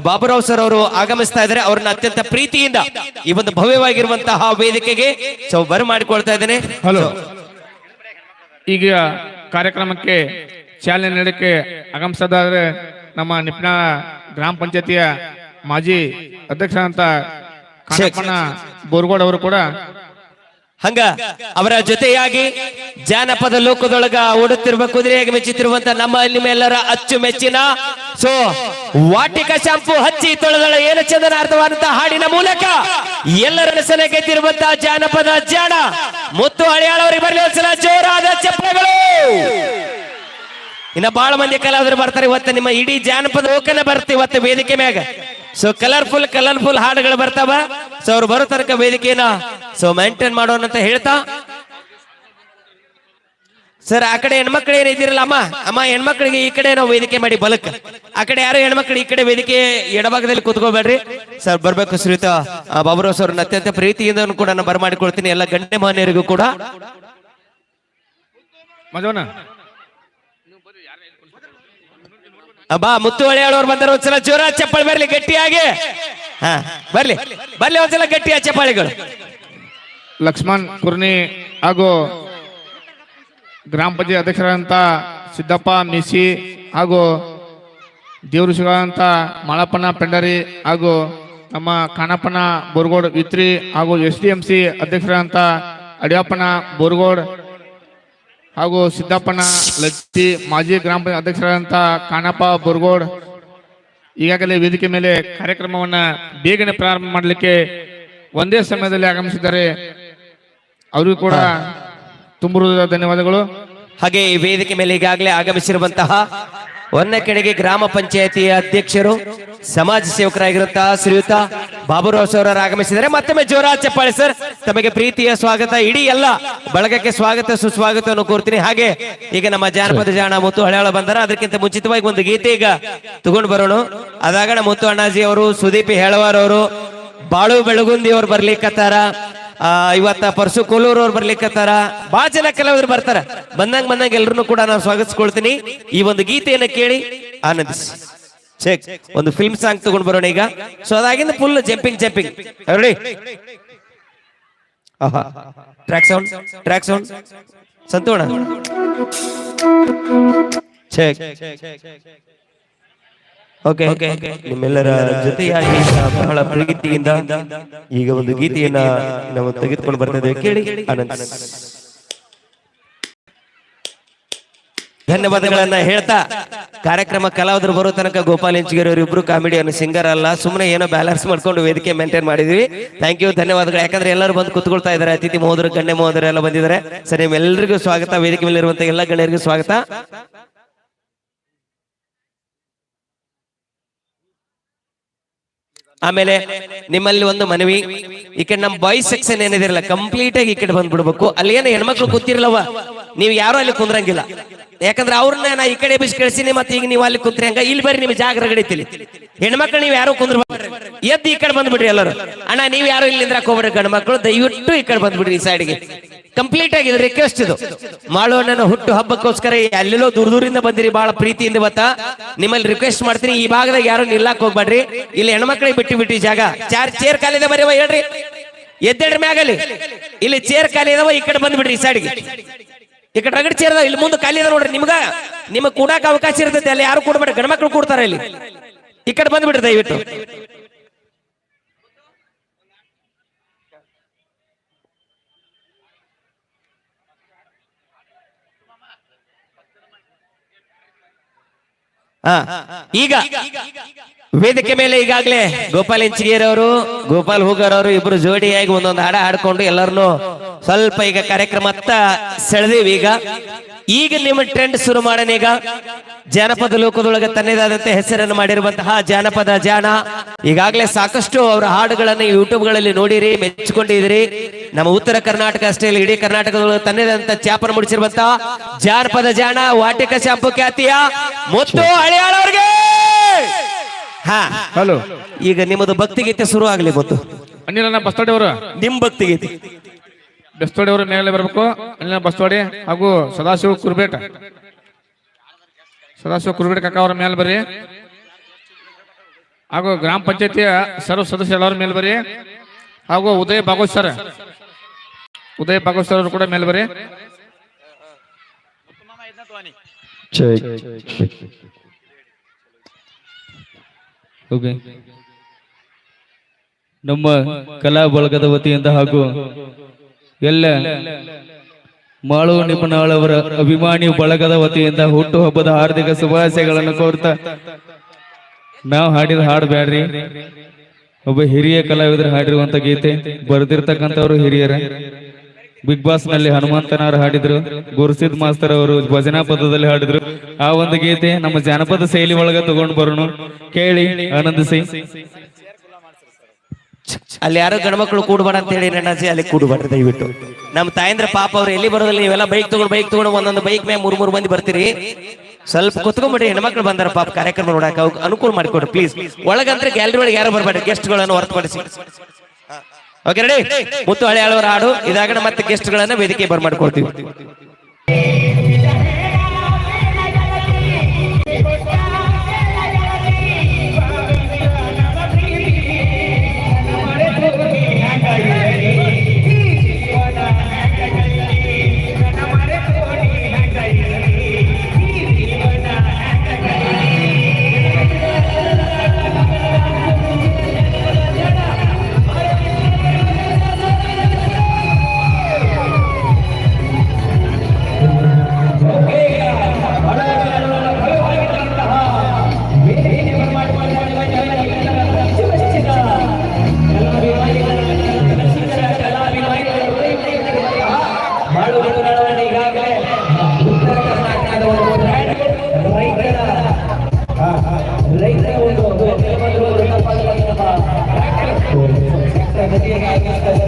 ಬಾಬುರಾವ್ ಸರ್ ಅವರು ಆಗಮಿಸ್ತಾ ಇದ್ದಾರೆ. ಅವ್ರನ್ನ ಅತ್ಯಂತ ಪ್ರೀತಿಯಿಂದ ಈ ಒಂದು ಭವ್ಯವಾಗಿರುವಂತಹ ವೇದಿಕೆಗೆ. ಸೊ ಬರಮಾಡಿಕೊಳ್ತಾ ಇದ್ದೇನೆ. ಹಲೋ ಈಗ ಕಾರ್ಯಕ್ರಮಕ್ಕೆ ಚಾಲನೆ ನೀಡಕ್ಕೆ ಆಗಮಿಸದಾದ್ರೆ ನಮ್ಮ ನಿಪ್ಪ ಗ್ರಾಮ ಪಂಚಾಯತಿಯ ಮಾಜಿ ಅಧ್ಯಕ್ಷರಂತ ಅಂತ ಬೋರ್ಗೋಡ್ ಅವರು ಕೂಡ ಹಂಗ ಅವರ ಜೊತೆಯಾಗಿ ಜಾನಪದ ಲೋಕದೊಳಗ ಓಡುತ್ತಿರುವ ಕುದುರೆಯಾಗಿ ಮೆಚ್ಚುತ್ತಿರುವಂತ ನಮ್ಮ ನಿಮ್ಮೆಲ್ಲರ ಅಚ್ಚುಮೆಚ್ಚಿನ, ಸೊ, ವಾಟಿಕ ಶಾಂಪು ಹಚ್ಚಿ ತೊಳೆದಳ ಏನು ಚಂದನ ಅರ್ಥವಾದಂತಹ ಹಾಡಿನ ಮೂಲಕ ಎಲ್ಲರ ಸಲ ಗೆದ್ದಿರುವಂತಹ ಜಾನಪದ ಜಾಣ. ಮುತ್ತು ಹಳಿಯಾಳವರಿಗೆ ಬರಲಿ ಒಂದ್ಸಲ, ಜೋರಾದ ಚಪ್ಪಲೆಗಳು ಇನ್ನ ಬಹಳ ಮಂದಿ ಕಲಾವಿದರು ಬರ್ತಾರೆ, ಇವತ್ತು ನಿಮ್ಮ ಇಡೀ ಜಾನಪದ ಲೋಕನ ಬರ್ತೀವಿ ಇವತ್ತು ವೇದಿಕೆ ಮ್ಯಾಗ. ಸೊ ಕಲರ್ಫುಲ್ ಕಲರ್ಫುಲ್ ಹಾಡುಗಳು ಬರ್ತಾವ. ಸೊ ಅವ್ರು ಬರೋ ತನಕ ವೇದಿಕೆನ ಸೊ ಮೇಂಟೈನ್ ಮಾಡೋಣ ಅಂತ ಹೇಳ್ತಾ. ಸರ್ ಆ ಕಡೆ ಹೆಣ್ಮಕ್ಳು ಏನ್ ಇದ್ದೀರಲ್ಲ ಅಮ್ಮ? ಅಮ್ಮ, ಹೆಣ್ಮಕ್ಳಿಗೆ ಈ ಕಡೆ ನಾವು ವೇದಿಕೆ ಮಾಡಿ ಬಲಕ್. ಆ ಕಡೆ ಯಾರು ಹೆಣ್ಮಕ್ಳು ಈ ಕಡೆ ವೇದಿಕೆ ಎಡಭಾಗದಲ್ಲಿ ಕೂತ್ಕೋಬೇಡ್ರಿ. ಸರ್ ಬರ್ಬೇಕು ಶ್ರೀತಾ ಬಾಬುರಾವ್ ಸರ್ ಅತ್ಯಂತ ಪ್ರೀತಿಯಿಂದ ಕೂಡ ನಾನು ಬರಮಾಡಿಕೊಳ್ತೀನಿ ಎಲ್ಲ ಗಣ್ಯ ಮಾನ್ಯರಿಗೂ ಕೂಡ ಮಜವನ ಆ, ಬಾ ಮುತ್ತು ಹಳಿಯಾಳವ್ರು ಬಂದರು ಒಂದ್ಸಲ ಜೋರ ಚಪ್ಪಾಳಿ ಬರ್ಲಿ, ಗಟ್ಟಿಯಾಗಿ. ಹಾ, ಬರ್ಲಿ. ಬರ್ಲಿ ಒಂದ್ಸಲ ಗಟ್ಟಿಯ ಚಪ್ಪಾಳಿಗಳು. ಲಕ್ಷ್ಮಣ್ ಕುರ್ನಿ ಹಾಗೂ ಗ್ರಾಮ ಪಂಚಾಯತ್ ಅಧ್ಯಕ್ಷರಾದಂಥ ಸಿದ್ದಪ್ಪ, ಮಿಸಿ ಹಾಗೂ ದೇವರು ಸಿಗೋಂಥ ಮಾಳಪ್ಪನ ಪೆಂಡರಿ ಹಾಗೂ ನಮ್ಮ ಕಾಣಪ್ಪನ ಬೋರ್ಗೋಡ್ ವಿತ್ರಿ ಹಾಗೂ ಎಸ್ ಡಿ ಎಂ ಸಿ ಅಧ್ಯಕ್ಷರಾದಂಥ ಅಡಿಯಪ್ಪನ ಬೋರ್ಗೋಡ್ ಹಾಗೂ ಸಿದ್ದಪ್ಪನ ಲತ್ತಿ ಮಾಜಿ ಗ್ರಾಮ ಪಂಚಾಯತ್ ಅಧ್ಯಕ್ಷರಾದಂಥ ಕಾಣಪ್ಪ ಬೋರ್ಗೋಡ್ ಈಗಾಗಲೇ ವೇದಿಕೆ ಮೇಲೆ ಕಾರ್ಯಕ್ರಮವನ್ನ ಬೇಗನೆ ಪ್ರಾರಂಭ ಮಾಡಲಿಕ್ಕೆ ಒಂದೇ ಸಮಯದಲ್ಲಿ ಆಗಮಿಸಿದ್ದಾರೆ. ಅವರಿಗೂ ಕೂಡ ತುಂಬ ಧನ್ಯವಾದಗಳು. ಹಾಗೆ ಈ ವೇದಿಕೆ ಮೇಲೆ ಈಗಾಗಲೇ ಆಗಮಿಸಿರುವಂತಹ ಹೊನ್ನಕೆರೆಗೆ ಗ್ರಾಮ ಪಂಚಾಯತಿಯ ಅಧ್ಯಕ್ಷರು, ಸಮಾಜ ಸೇವಕರಾಗಿರುತ್ತ ಶ್ರೀಯುತ ಬಾಬುರಾವ್ ಸರ್ ಆಗಮಿಸಿದರೆ ಮತ್ತೊಮ್ಮೆ ಜೋರ ಚಪ್ಪಾಳೆ ಸರ್. ತಮಗೆ ಪ್ರೀತಿಯ ಸ್ವಾಗತ, ಇಡೀ ಎಲ್ಲ ಬಳಗಕ್ಕೆ ಸ್ವಾಗತ ಸುಸ್ವಾಗತವನ್ನು ಕೋರ್ತೀನಿ. ಹಾಗೆ ಈಗ ನಮ್ಮ ಜಾನಪದ ಜಾಣ ಮುತ್ತು ಹಳೆಯಾಳ ಬಂದಾರ, ಅದಕ್ಕಿಂತ ಮುಂಚಿತವಾಗಿ ಒಂದು ಗೀತೆ ಈಗ ತಗೊಂಡು ಬರೋಣ. ಅದಾಗಣ ಮುತ್ತು ಅಣ್ಣಾಜಿ ಅವರು ಸುದೀಪ್ ಹೇಳವಾರ್ ಅವರು ಬಾಳು ಬೆಳಗುಂದಿ ಅವ್ರು ಬರ್ಲಿಕ್ಕತ್ತಾರ. ಇವತ್ತ ಪರಸು ಕೋಲೂರ್ ಅವ್ರು ಬರ್ಲಿಕ್ಕತ್ತಾರ ಬಾ ಜನ ಕೆಲವರು ಬರ್ತಾರ. ಬಂದಂಗ ಬಂದಂಗ ಎಲ್ರು ಕೂಡ ನಾನು ಸ್ವಾಗತಿಸ್ಕೊಳ್ತೀನಿ. ಈ ಒಂದು ಗೀತೆಯನ್ನ ಕೇಳಿ ಆನಂದಿಸಿ. ಚೆಕ್ ಒಂದು ಫಿಲ್ಮ್ ಸಾಂಗ್ ತಗೊಂಡ್ ಬರೋಣ ಈಗ. So ಅದಾಗಿಂದ full jumping jumping ready track sound track sound ಸಂತೋಣ. Check okay. ನಿಮ್ಮೆಲ್ಲರ ಜೊತೆಯಾಗಿ ಬಹಳ ಪ್ರೀತಿಯಿಂದ ಈಗ ಒಂದು ಗೀತೆಯನ್ನ ನಾವು ತೆಗೆದುಕೊಂಡು ಬರ್ತಿದ್ದೇವೆ ಕೇಳಿ ಅನಂತ ಧನ್ಯವಾದಗಳನ್ನ ಹೇಳ್ತಾ ಕಾರ್ಯಕ್ರಮ ಕಲಾವಿದರು ಬರೋ ತನಕ ಗೋಪಾಲ್ ಎಂಚಿಗೇರಿ ಅವರು ಇಬ್ರು ಕಾಮಿಡಿಯನ್ ಸಿಂಗರ್ ಅಲ್ಲ ಸುಮ್ಮನೆ ಏನೋ ಬ್ಯಾಲೆನ್ಸ್ ಮಾಡ್ಕೊಂಡು ವೇದಿಕೆ ಮೇಂಟೈನ್ ಮಾಡಿದ್ವಿ. ಥ್ಯಾಂಕ್ ಯು ಧನ್ಯವಾದಗಳು. ಯಾಕಂದ್ರೆ ಎಲ್ಲರೂ ಬಂದು ಕುತ್ಕೊಳ್ತಾ ಇದ್ದಾರೆ. ಅತಿಥಿ ಮಹೋದರು ಗಣ್ಯ ಮಹೋದರು ಎಲ್ಲ ಬಂದಿದ್ದಾರೆ. ಸರಿ ನಿಮ್ಮೆಲ್ಲರಿಗೂ ಸ್ವಾಗತ. ವೇದಿಕೆ ಮೇಲೆ ಇರುವಂತ ಎಲ್ಲ ಗಣ್ಯರಿಗೂ ಸ್ವಾಗತ. ಆಮೇಲೆ ನಿಮ್ಮಲ್ಲಿ ಒಂದು ಮನವಿ. ಈ ಕಡೆ ನಮ್ಮ ಬಾಯ್ಸ್ ಸೆಕ್ಷನ್ ಏನಿದಿರಲ್ಲ ಕಂಪ್ಲೀಟ್ ಆಗಿ ಈ ಕಡೆ ಬಂದ್ಬಿಡ್ಬೇಕು. ಅಲ್ಲಿ ಏನು ಹೆಣ್ಮಕ್ಳು ಕೂತಿರಲ್ಲವ ನೀವು ಯಾರು ಅಲ್ಲಿ ಕುಂದ್ರಂಗಿಲ್ಲ. ಯಾಕಂದ್ರೆ ಅವ್ರನ್ನ ನಾ ಈ ಕಡೆ ಬಿಸಿ ಕಳಿಸಿನಿ, ಮತ್ತೆ ಈಗ ನೀವು ಅಲ್ಲಿ ಕುಂತ್ರಿ ಹಂಗ. ಇಲ್ಲಿ ಬರ್ರಿ ನಿಮ್ ಜಾಗ ರಗಡಿತಿಲಿ ಹೆಣ್ಮಕ್ಳು ನೀವು ಯಾರು ಕುಂದ್ರ ಎದ್ದು ಈ ಕಡೆ ಬಂದ್ಬಿಡ್ರಿ ಎಲ್ಲರೂ. ಅಣ್ಣ, ನೀವು ಯಾರು ಇಲ್ಲಿಂದ್ರ ಗಂಡ್ಮಕ್ಳು ಗಂಡು ಮಕ್ಕಳು ದಯವಿಟ್ಟು ಈ ಕಡೆ ಬಂದ್ಬಿಡ್ರಿ ಈ ಸೈಡ್ಗೆ ಕಂಪ್ಲೀಟ್ ಆಗಿದೆ ರಿಕ್ವೆಸ್ಟ್ ಇದು. ಮಾಳುವಣ್ಣನ ಹುಟ್ಟು ಹಬ್ಬಕ್ಕೋಸ್ಕರ ಎಲ್ಲೆಲ್ಲೋ ದೂರ ದೂರಿಂದ ಬಂದಿರಿ ಬಹಳ ಪ್ರೀತಿಯಿಂದ ಇವತ್ತ. ನಿಮ್ಮಲ್ಲಿ ರಿಕ್ವೆಸ್ಟ್ ಮಾಡ್ತೀನಿ, ಈ ಭಾಗದಾಗ ಯಾರು ನಿಲ್ಲಾಕ್ ಹೋಗ್ಬೇಡ್ರಿ. ಇಲ್ಲಿ ಹೆಣ್ಮಕ್ಳಿಗೆ ಬಿಟ್ಟು ಬಿಟ್ಟು ಜಾಗ. ಚಾರ್ ಚೇರ್ ಕಾಲಿದೆ ಬರೀವ ಹೇಳ್ರಿ. ಎದ್ದೇಳ್ರಿ ಮ್ಯಾಗಲಿ ಇಲ್ಲಿ ಚೇರ್ ಖಾಲಿ ಇದಾವ ಈ ಕಡೆ ಬಂದ್ಬಿಡ್ರಿ ಈ ಸೈಡ್ಗೆ ಈ ಕಡೆ ರಗಡ್ ಚೇರ್ ಇಲ್ಲಿ ಮುಂದೆ ಖಾಲಿ ಇದೆ ನೋಡ್ರಿ ನಿಮ್ಗ. ನಿಮಗ್ ಕೂಡಾಕ ಅವಕಾಶ ಇರ್ತೈತೆ, ಅಲ್ಲಿ ಯಾರು ಕೂಡ್ಬೇಡ, ಗಂಡ್ಮಕ್ಳು ಕೊಡ್ತಾರ ಇಲ್ಲಿ. ಈ ಕಡೆ ಬಂದ್ಬಿಡ್ರಿ ದಯವಿಟ್ಟು. ಈಗ ವೇದಿಕೆ ಮೇಲೆ ಈಗಾಗಲೇ ಗೋಪಾಲ್ ಅವರು ಗೋಪಾಲ್ ಹೂಗರ್ ಅವರು ಇಬ್ರು ಜೋಡಿಯಾಗಿ ಒಂದೊಂದು ಹಾಡ ಹಾಡ್ಕೊಂಡು ಎಲ್ಲರನ್ನು ಸ್ವಲ್ಪ ಈಗ ಕಾರ್ಯಕ್ರಮ ಅತ್ತ ಸೆಳೆದೀವಿ. ಈಗ ಈಗ ನಿಮ್ಮ ಟ್ರೆಂಡ್ ಶುರು ಮಾಡೋಣ. ಈಗ ಜಾನಪದ ಲೋಕದೊಳಗೆ ತನ್ನದಾದಂತ ಹೆಸರನ್ನು ಮಾಡಿರುವಂತಹ ಜಾನಪದ ಜಾನ. ಈಗಾಗಲೇ ಸಾಕಷ್ಟು ಅವರ ಹಾಡುಗಳನ್ನು ಯೂಟ್ಯೂಬ್ಗಳಲ್ಲಿ ನೋಡಿರಿ ಮೆಚ್ಚಿಕೊಂಡಿದ್ರಿ ನಮ್ಮ ಉತ್ತರ ಕರ್ನಾಟಕ ಅಷ್ಟೇ ಇಡೀ ಕರ್ನಾಟಕದೊಳಗೆ ತನ್ನದಾದಂತ ಚಾಪನ ಮುಡಿಸಿರುವಂತಹ ಜಾನಪದ ಜಾಣ ವಾಟಿಕ ಶಾಂಪು ಖ್ಯಾತಿಯ ಮುತ್ತು ಹಾ. ಹಲೋ. ಈಗ ನಿಮ್ಮದು ಭಕ್ತಿ ಗೀತೆ ಶುರು ಆಗ್ಲಿ ಗೊತ್ತು. ಅನಿಲನ ಬಸ್ತೋಡಿ ಅವರು. ನಿಮ್ ಭಕ್ತಿಗೀತೆ. ಬೆಸ್ತೋಡಿ ಅವರು ಮೇಲೆ ಬರಬೇಕು. ಅನಿಲ ಬಸ್ತೋಡಿ ಹಾಗೂ ಸದಾಶಿವ ಕುರ್ಬೇಟ. ಸದಾಶಿವ ಕುರ್ಬೇಟ ಕಾಕ ಅವರ ಮೇಲೆ ಬರ್ರಿ. ಹಾಗೂ ಗ್ರಾಮ ಪಂಚಾಯತಿಯ ಸರ್ವ ಸದಸ್ಯ ಎಲ್ಲರ ಮೇಲೆ ಬರ್ರಿ. ಹಾಗೂ ಉದಯ ಭಾಗವತ್ ಸರ್. ಉದಯ ಭಾಗವತ್ ಸರ್ ಅವರು ಕೂಡ ಮೇಲೆ ಬರ್ರಿ. ನಮ್ಮ ಕಲಾ ಬಳಗದ ವತಿಯಿಂದ ಹಾಗೂ ಎಲ್ಲ ಮಾಳು ನಿಪುಣಾಳವರ ಅಭಿಮಾನಿ ಬಳಗದ ವತಿಯಿಂದ ಹುಟ್ಟು ಹಬ್ಬದ ಹಾರ್ದಿಕ ಶುಭಾಶಯಗಳನ್ನು ಕೋರ್ತಾ ನಾವು ಹಾಡಿದ ಹಾಡು ಬ್ಯಾಡ್ರಿ. ಒಬ್ಬ ಹಿರಿಯ ಕಲಾವಿದರು ಹಾಡಿರುವಂತ ಗೀತೆ ಬರೆದಿರ್ತಕ್ಕಂಥವ್ರು ಹಿರಿಯರ. ಬಿಗ್ ಬಾಸ್ನಲ್ಲಿ ಹನುಮಂತನಾರು ಹಾಡಿದ್ರು ಗುರುಸಿದ್ ಮಾಸ್ತರ್ ಅವರು ಭಜನಾ ಪದದಲ್ಲಿ ಹಾಡಿದ್ರು. ಆ ಒಂದು ಗೀತೆ ನಮ್ಮ ಜಾನಪದ ಶೈಲಿ ಒಳಗ ತಗೊಂಡ್ ಬರೋಣ ಕೇಳಿ ಆನಂದಿಸಿ ಅಲ್ಲಿ ಯಾರೋ ಗಂಡ್ಮಕ್ಳು ಕೂಡ್ಬೇಡ ಅಂತ ಹೇಳಿ ನನ್ನ ಅಲ್ಲಿ ಕೂಡ್ಬೇಡ್ರಿ ದಯವಿಟ್ಟು. ನಮ್ಮ ತಾಯಂದ್ರ ಪಾಪ ಅವ್ರು ಎಲ್ಲಿ ಬರೋದಿಲ್ಲ ನೀವೆಲ್ಲ ಬೈಕ್ ತಗೊಂಡು ಬೈಕ್ ತಗೊಂಡು ಒಂದೊಂದು ಬೈಕ್ ಮೇಲೆ ಮೂರ್ ಮೂರು ಮಂದಿ ಬರ್ತೀರಿ. ಸ್ವಲ್ಪ ಕುತ್ಕೊಂಡ್ಬಿಡಿ ಹೆಣ್ಮಕ್ಳು ಬಂದಾರ ಪಾಪ ಕಾರ್ಯಕ್ರಮ ನೋಡಾಕ ಅವ್ಕ್ ಅನುಕೂಲ ಮಾಡಿಕೊಡ್ರಿ ಪ್ಲೀಸ್ ಒಳಗಂದ್ರೆ ಗ್ಯಾಲರಿ ಒಳಗೆ ಯಾರು ಬರಬೇಡ ಗೆಸ್ಟ್ಗಳನ್ನು ಹೊರತುಪಡಿಸಿ. ಓಕೆ ರೆಡಿ ಮುತ್ತು ಹಳೆ ಹಾಡು. ಇದಾಗಣ ಮತ್ತೆ ಗೆಸ್ಟ್ಗಳನ್ನ ವೇದಿಕೆ ಬರ್ಮಾಡ್ಕೊಡ್ತೀವಿ Thank you.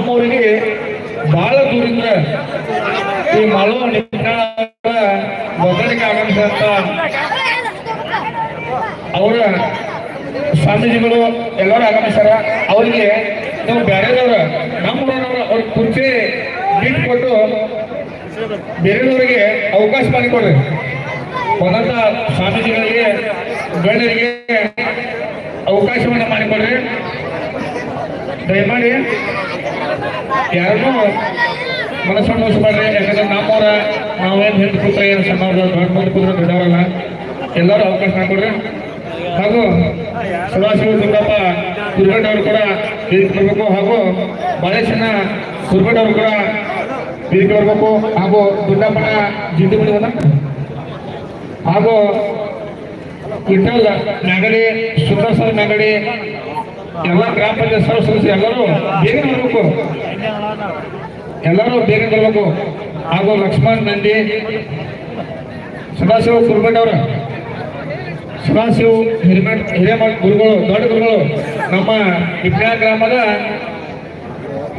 ನಮ್ಮೂರಿಗೆ ಬಹಳ ದೂರಿಂದ ಈ ಮಳು ಮೊದಲಿಗೆ ಆಗಮಿಸಿದಂತ ಅವರ ಸ್ವಾಮೀಜಿಗಳು ಎಲ್ಲರೂ ಆಗಮಿಸ್ತಾರ. ಅವರಿಗೆ ನಾವು ಬೇರೆದವ್ರ, ನಮ್ಮೂರವ್ರ ಅವ್ರ ಕುರ್ಚಿ ಬಿಟ್ಕೊಟ್ಟು ಕೊಟ್ಟು ಬೇರೆಯವರಿಗೆ ಅವಕಾಶ ಮಾಡಿಕೊಡ್ರಿ. ಒಂದಂತ ಸ್ವಾಮೀಜಿಗಳಿಗೆ, ಗಣ್ಯರಿಗೆ ಅವಕಾಶವನ್ನು ಮಾಡಿಕೊಡ್ರಿ. ದಯಮಾಡಿ ಯಾರನ್ನೂ ಮನಸ್ಸನ್ನು ನೋಯಿಸ್ಬೇಡ್ರಿ ಯಾಕಂದ್ರೆ ನಮ್ಮವರ ನಾವೇನು ಹೆಣ್ಣು ಕೂತ್ರೆ ಏನು ಸಣ್ಣವ್ರ ದೊಡ್ಡ ಮಂದಿ ಕೂತ್ರೆ ದೊಡ್ಡವರಲ್ಲ, ಎಲ್ಲರೂ ಅವಕಾಶ ಮಾಡಿಕೊಡ್ರಿ ಹಾಗೂ ಸದಾಶಿವ ದುರ್ಗಪ್ಪ ಅವರು ಕೂಡ ವೇದಿಕೆ ಬರಬೇಕು ಹಾಗೂ ಬಾಳೇಶನ ದುರ್ಗಣ್ಣ ಅವರು ಕೂಡ ವೇದಿಕೆ ಬರಬೇಕು ಹಾಗೂ ದುಡ್ಡಪ್ಪನ ಜಿಂಡಿಮುಡಿ ಹಾಗೂ ವಿಠಲ್ ನಗಡಿ ಸುಂದರ್ ಮ್ಯಾಗಡಿ ಎಲ್ಲ ಗ್ರಾಮ ಪಂಚಾಯತ್ ಸದಸ್ಯರು ಎಲ್ಲರೂ ಬೇಗ ಬರಬೇಕು. ಎಲ್ಲರೂ ಬೇಗ ಬರಬೇಕು. ಹಾಗೂ ಲಕ್ಷ್ಮಣ್ ನಂದಿ, ಸದಾಶಿವ ಕುರ್ಬೆಟ್ ಅವರ. ಸದಾಶಿವ ಹಿರಿಮಠ ಹಿರೇಮಠ ಗುರುಗಳು, ದೊಡ್ಡ ಗುರುಗಳು, ನಮ್ಮ ವಿಜ್ಞಾನ ಗ್ರಾಮದ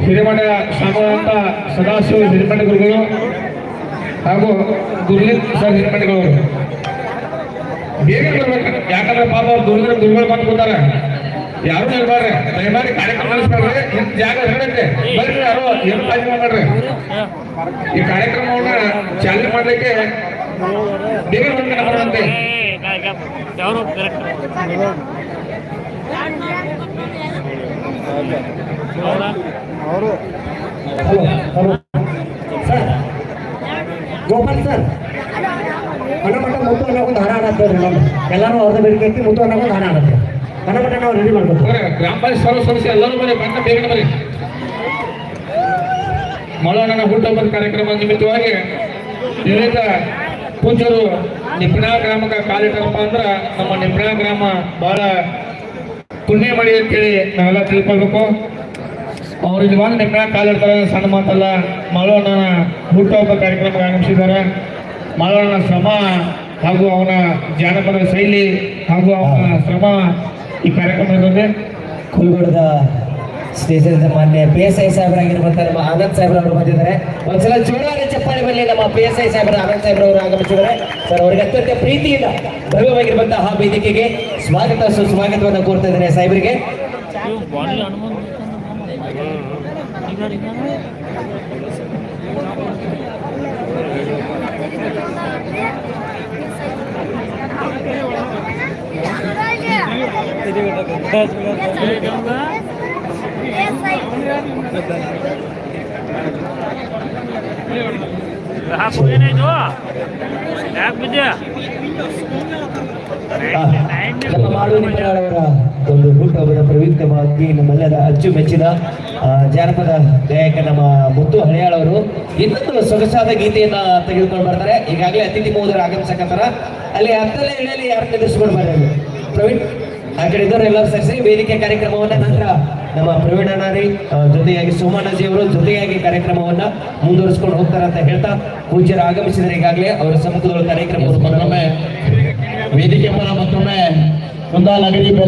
ಹಿರೇಮಠ ಸ್ವಾಮಿಗಳಂತ ಸದಾಶಿವ ಹಿರಿಮಠ ಗುರುಗಳು ಹಾಗೂ ಗುರುಲಿ ಸರ್ ಹಿರಿಮಠಗಳವರು ಬೇಗ ಬರ್ಬೇಕು. ಯಾಕಂದ್ರೆ ಪಾಪ ದುರ್ಗ ಗುರುಗಳು ಬಂದು ಕೂತಾರ. ಯಾರು ಹೇಳ್ಬಾರ್ರಿ ದಯಮಾಡಿ ಕಾರ್ಯಕ್ರಮ ಜಾಗ ಹೇಳಕ್ಕೆ ಬರ್ರಿ ಯಾರು ಏನು ಕಾಳಜಿ ಮಾಡ್ರಿ. ಈ ಕಾರ್ಯಕ್ರಮವನ್ನ ಚಾಲನೆ ಮಾಡ್ಲಿಕ್ಕೆ ದೇವರ ಗೋಪಾಲ್ ಸರ್. ಮನಮಠ ಮುತ್ತು ಅನ್ನೋಕೊಂದು ಹಾರ ಆಡತ್ತೆ ಎಲ್ಲರೂ. ಅವ್ರದ್ದು ಬೇಡಿಕೆ ಮುತ್ತು ಅನ್ನೋಕೊಂದು ಹಾರ ಆಡತ್ತೆ ಮನಮಠ ನಾವು ರೆಡಿ ಮಾಡ್ಬೇಕು. ಗ್ರಾಮ ಪಂಚಾಯತ್ ಸರ್ವ ಸದಸ್ಯ ಎಲ್ಲರೂ ಬರೀ ಬಂದ ಬೇಗ ಬರೀ ಹುಟ್ಟುಹಬ್ಬದ ಕಾರ್ಯಕ್ರಮ ನಿಮಿತ್ತವಾಗಿ ವಿವಿಧ ಪೂಜರು ನಿಪ್ಣ ಗ್ರಾಮಕ್ಕೆ ಕಾಲಿಟ್ಟರಪ್ಪ ಅಂದ್ರೆ ನಮ್ಮ ನಿಪ್ಣ ಗ್ರಾಮ ಬಹಳ ಪುಣ್ಯ ಮಾಡಿ ಅಂತೇಳಿ ನಾವೆಲ್ಲ ತಿಳ್ಕೊಳ್ಬೇಕು. ಅವ್ರು ಇಲ್ಲಿ ಬಂದು ನಿಪ್ಣ ಕಾಲಿಡ್ತಾರೆ ಸಣ್ಣ ಮಾತಲ್ಲ. ಮಾಳವಣ್ಣನ ಹುಟ್ಟುಹಬ್ಬ ಕಾರ್ಯಕ್ರಮ ಆಗಮಿಸಿದ್ದಾರೆ ಮಳೋಣ್ಣನ ಶ್ರಮ ಹಾಗೂ ಅವನ ಜಾನಪದ ಶೈಲಿ ಹಾಗೂ ಅವನ ಶ್ರಮ ಈ ಕಾರ್ಯಕ್ರಮದಲ್ಲಿ ಕುಲ್ಗೋಡದ ಸ್ಟೇಷನ್ ಮಾನ್ಯ ಪಿ ಎಸ್ ಐ ಸಾಹೇಬರಾಗಿರುವಂತಹ ನಮ್ಮ ಆನಂದ್ ಸಾಹೇಬ್ರವರು ಬಂದಿದ್ದಾರೆ. ಒಂದ್ಸಲ ಜೋರಾಗಿ ಚಪ್ಪಾಳೆ ಬರಲಿ ನಮ್ಮ ಪಿ ಎಸ್ ಐ ಸಾಹೇಬರ, ಆನಂದ್ ಸಾಹೇಬ್ರವರು ಆಗಮಿಸಿದ್ದಾರೆ. ಸರ್, ಅವರಿಗೆ ಅತ್ಯಂತ ಪ್ರೀತಿಯಿಂದ, ಭವ್ಯವಾಗಿರುವಂತಹ ವೇದಿಕೆಗೆ ಸ್ವಾಗತ, ಸುಸ್ವಾಗತವನ್ನು ಕೋರ್ತಾ ಇದ್ದಾರೆ ಸಾಹೇಬರಿಗೆ. ಒಂದು ಹುಟ್ಟುಹಬ್ಬದ ಪ್ರಯುಕ್ತವಾಗಿ ನಮ್ಮೆಲ್ಲರ ಅಚ್ಚುಮೆಚ್ಚಿನ ಜಾನಪದ ಗಾಯಕ ನಮ್ಮ ಮುತ್ತು ಹಳಿಯಾಳವರು ಇನ್ನೊಂದು ಸೊಗಸಾದ ಗೀತೆಯನ್ನ ತೆಗೆದುಕೊಂಡು ಬರ್ತಾರೆ ಈಗಾಗಲೇ ಅತಿಥಿ ಮೋದರು ಆಗಮಿಸಕತ್ತಾರ ಅಲ್ಲಿ ಹತ್ತಲೇ ಇಳೆಯಲ್ಲಿ ಯಾರು ನಿಲ್ಲಿಸ್ಕೊಂಡು ಬರ್ತಾರೆ ಪ್ರವೀಣ್ ಆ ಕಡೆ ಎಲ್ಲರೂ ಸೇರಿಸಿ ವೇದಿಕೆ ಕಾರ್ಯಕ್ರಮವನ್ನ ನಂತರ ನಮ್ಮ ಪ್ರವೀಣ ಅಣ್ಣಾರಿ ಆ, ಜೊತೆಯಾಗಿ ಸೋಮಣ್ಣಜಿ ಅವರು ಜೊತೆಯಾಗಿ ಕಾರ್ಯಕ್ರಮವನ್ನ ಮುಂದುವರಿಸಿಕೊಂಡು ಹೋಗ್ತಾರೆ ಅಂತ ಹೇಳ್ತಾ ಪೂಜ್ಯರು ಆಗಮಿಸಿದರೆ ಈಗಾಗಲೇ ಅವರ ಸಮ್ಮುಖದೊಳಗೆ ಕಾರ್ಯಕ್ರಮ ವೇದಿಕೆ ಮತ್ತೊಮ್ಮೆ ಕುಂದಾಲಿ ಬೆಲ್ಲ